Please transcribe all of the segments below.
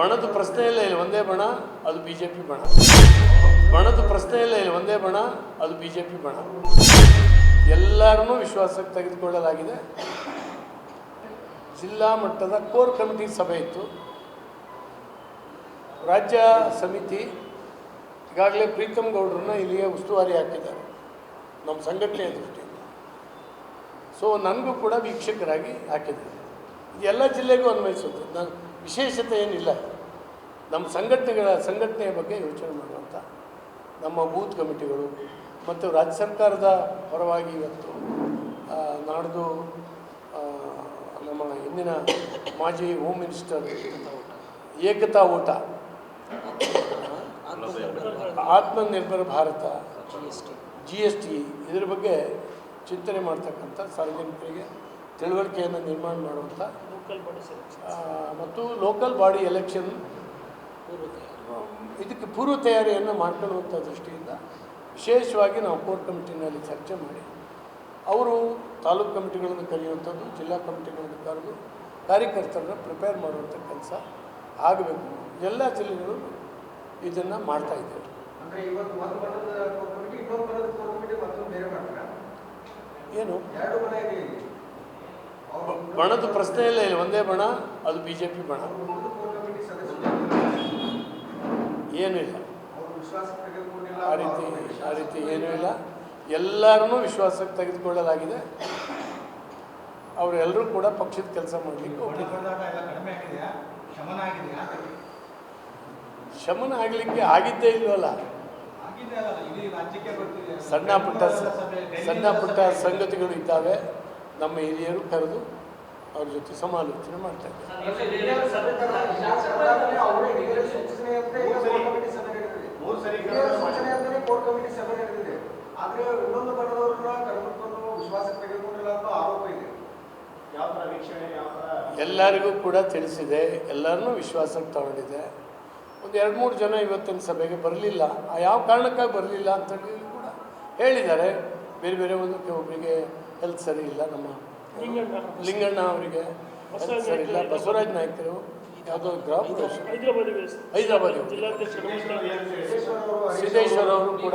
ಬಣದ ಪ್ರಶ್ನೆ ಇಲ್ಲ ಒಂದೇ ಬಣ, ಅದು ಬಿ ಜೆ ಪಿ ಬಣ. ಬಣದ ಪ್ರಶ್ನೆ ಇಲ್ಲ ಒಂದೇ ಬಣ, ಅದು ಬಿ ಜೆ ಪಿ ಬಣ. ಎಲ್ಲರನ್ನೂ ವಿಶ್ವಾಸಕ್ಕೆ ತೆಗೆದುಕೊಳ್ಳಲಾಗಿದೆ. ಜಿಲ್ಲಾ ಮಟ್ಟದ ಕೋರ್ ಕಮಿಟಿ ಸಭೆ ಇತ್ತು. ರಾಜ್ಯ ಸಮಿತಿ ಈಗಾಗಲೇ ಪ್ರೀತಮ್ ಗೌಡ್ರನ್ನ ಇಲ್ಲಿಗೆ ಉಸ್ತುವಾರಿ ಹಾಕಿದ್ದಾರೆ. ನಮ್ಮ ಸಂಘಟನೆಯ ದೃಷ್ಟಿಯಿಂದ. ಸೊ ನನಗೂ ಕೂಡ ವೀಕ್ಷಕರಾಗಿ ಹಾಕಿದ್ದಾರೆ. ಎಲ್ಲ ಜಿಲ್ಲೆಗೂ ಅನ್ವಯಿಸುತ್ತೆ. ನಾನು ವಿಶೇಷತೆ ಏನಿಲ್ಲ. ನಮ್ಮ ಸಂಘಟನೆಗಳ ಸಂಘಟನೆಯ ಬಗ್ಗೆ ಯೋಚನೆ ಮಾಡುವಂಥ ನಮ್ಮ ಬೂತ್ ಕಮಿಟಿಗಳು ಮತ್ತು ರಾಜ್ಯ ಸರ್ಕಾರದ ಪರವಾಗಿ ಇವತ್ತು ನಾಡ್ದು ನಮ್ಮ ಹಿಂದಿನ ಮಾಜಿ ಹೋಮ್ ಮಿನಿಸ್ಟರ್ ಏಕತಾ ಓಟ Aatmanirbhar Bharat. G S T. ಇದ್ರ ಬಗ್ಗೆ ಚಿಂತನೆ ಮಾಡ್ತಕ್ಕಂಥ ಸಾರ್ವಜನಿಕರಿಗೆ ತಿಳುವಳಿಕೆಯನ್ನು ನಿರ್ಮಾಣ ಮಾಡುವಂಥ ಆ, ಮತ್ತು ಲೋಕಲ್ ಬಾಡಿ ಎಲೆಕ್ಷನ್ ಇದಕ್ಕೆ ಪೂರ್ವ ತಯಾರಿಯನ್ನು ಮಾಡ್ಕೊಳ್ಳುವಂಥ ದೃಷ್ಟಿಯಿಂದ ವಿಶೇಷವಾಗಿ ನಾವು ಕೋರ್ ಕಮಿಟಿನಲ್ಲಿ ಚರ್ಚೆ ಮಾಡಿ ಅವರು ತಾಲೂಕು ಕಮಿಟಿಗಳನ್ನು ಕರೆಯುವಂಥದ್ದು ಜಿಲ್ಲಾ ಕಮಿಟಿಗಳನ್ನು ಕರೆದು ಕಾರ್ಯಕರ್ತರನ್ನ ಪ್ರಿಪೇರ್ ಮಾಡುವಂಥ ಕೆಲಸ ಆಗಬೇಕು. ಎಲ್ಲ ಜಿಲ್ಲೆಗಳು ಇದನ್ನು ಮಾಡ್ತಾ ಇದ್ದೇವೆ ಅಂದ್ರೆ ಇವತ್ತು ಒಂದು ಬಣದ ಕೋರ್ ಕಮಿಟಿ ಇನ್ನೊಂದು ಬಣದ ಮತ್ತೊಂದು ಬೇರೆ ಮಾಡ್ತಾರ? ಏನು ಎರಡು ಬಣ ಇದೆ ಇಲ್ಲಿ ಅವ್ರು ಬ- ಬಣದ ಪ್ರಶ್ನೆ ಇಲ್ಲ ಇಲ್ಲಿ. ಒಂದೇ ಬಣ, ಅದು ಬಿ ಜೆ ಪಿ ಬಣ. ಏನೂ ಇಲ್ಲ. ಆ ರೀತಿ ಆ ರೀತಿ ಏನೂ ಇಲ್ಲ. ಎಲ್ಲರನ್ನೂ ವಿಶ್ವಾಸಕ್ಕೆ ತೆಗೆದುಕೊಳ್ಳಲಾಗಿದೆ. ಅವರೆಲ್ಲರೂ ಕೂಡ ಪಕ್ಷದ ಕೆಲಸ ಮಾಡಲಿಕ್ಕೆ ಶಮನ ಆಗಲಿಕ್ಕೆ ಆಗಿದ್ದೇ ಇಲ್ವಲ್ಲ? ಸಣ್ಣ ಪುಟ್ಟ ಸಣ್ಣ ಪುಟ್ಟ ಸಂಗತಿಗಳು ಇದ್ದಾವೆ. ನಮ್ಮ ಹಿರಿಯರು ಕರೆದು ಅವ್ರ ಜೊತೆ ಸಮಾಲೋಚನೆ ಮಾಡ್ತಾ ಎಲ್ಲರಿಗೂ ಕೂಡ ತಿಳಿಸಿದೆ, ಎಲ್ಲರನ್ನೂ ವಿಶ್ವಾಸಕ್ಕೆ ತಗೊಂಡಿದೆ. ಒಂದು ಎರಡು ಮೂರು ಜನ ಇವತ್ತಿನ ಸಭೆಗೆ ಬರಲಿಲ್ಲ. ಆ ಯಾವ ಕಾರಣಕ್ಕಾಗಿ ಬರಲಿಲ್ಲ ಅಂತೇಳಿ ಕೂಡ ಹೇಳಿದ್ದಾರೆ. ಬೇರೆ ಬೇರೆ ಒಂದು ಒಬ್ಬರಿಗೆ ಹೆಲ್ತ್ ಸರಿ ಇಲ್ಲ ನಮ್ಮ ಲಿಂಗಣ್ಣ. ಅವರಿಗೆ. ಸರಿ ಇಲ್ಲ ಬಸವರಾಜ್ ನಾಯ್ಕರು. ಯಾವುದೋ ಗ್ರಾಮ ಹೈದರಾಬಾದ್ ಹೈದರಾಬಾದ್ ಸಿದ್ದೇಶ್ವರ ಅವರು ಕೂಡ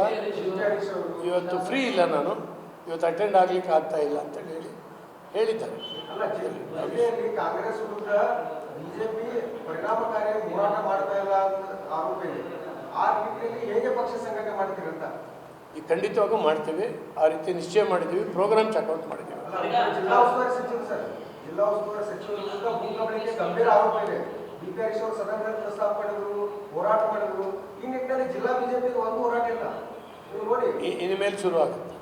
ಇವತ್ತು ಫ್ರೀ ಇಲ್ಲ ನಾನು. ಇವತ್ತು ಅಟೆಂಡ್ ಆಗ್ಲಿಕ್ಕೆ ಆಗ್ತಾ ಇಲ್ಲ ಅಂತ ಹೇಳಿ ಹೇಳಿದ್ದಾರೆ. ಅಲ್ಲ ಕಾಂಗ್ರೆಸ್ ವಿರುದ್ಧ ಬಿಜೆಪಿ ಪರಿಣಾಮಕಾರಿ ಹೋರಾಟ ಮಾಡ್ತಾ ಇಲ್ಲ ಅಂತ ಆರೋಪ ಇದೆ. ಆ ರೀತಿಯಲ್ಲಿ ಹೇಗೆ ಪಕ್ಷ ಸಂಘಟನೆ ಮಾಡ್ತೀರಿ ಅಂತ? ಈ ಖಂಡಿತವಾಗೂ ಮಾಡ್ತೀವಿ. ಆ ರೀತಿ ನಿಶ್ಚಯ ಮಾಡಿದ್ದೀವಿ. ಪ್ರೋಗ್ರಾಮ್ ಚೆಕ್ಔಟ್ ಮಾಡಿದ್ದೀವಿ. ಜಿಲ್ಲಾ ಉಸ್ತುವಾರಿ ಸಚಿವರು ಸರ್ ಜಿಲ್ಲಾ ಉಸ್ತುವಾರಿ ಸಚಿವರ ವಿರುದ್ಧ ಭೂಕಬಳಿಕೆ ಗಂಭೀರ ಆರೋಪ ಇದೆ. ಡಿ ಪಿ ಹರೀಶ್ ಅವರು ಸದನದಲ್ಲಿ ಪ್ರಸ್ತಾಪ ಮಾಡಿದ್ರು ಹೋರಾಟ ಮಾಡಿದ್ರು. ಈ ನಿಟ್ಟಿನಲ್ಲಿ ಜಿಲ್ಲಾ ಬಿಜೆಪಿ ಒಂದು ಹೋರಾಟ ಇಲ್ಲ. ನೀವು ನೋಡಿ. ಇನ್ಮೇಲೆ ಶುರು ಆಗುತ್ತೆ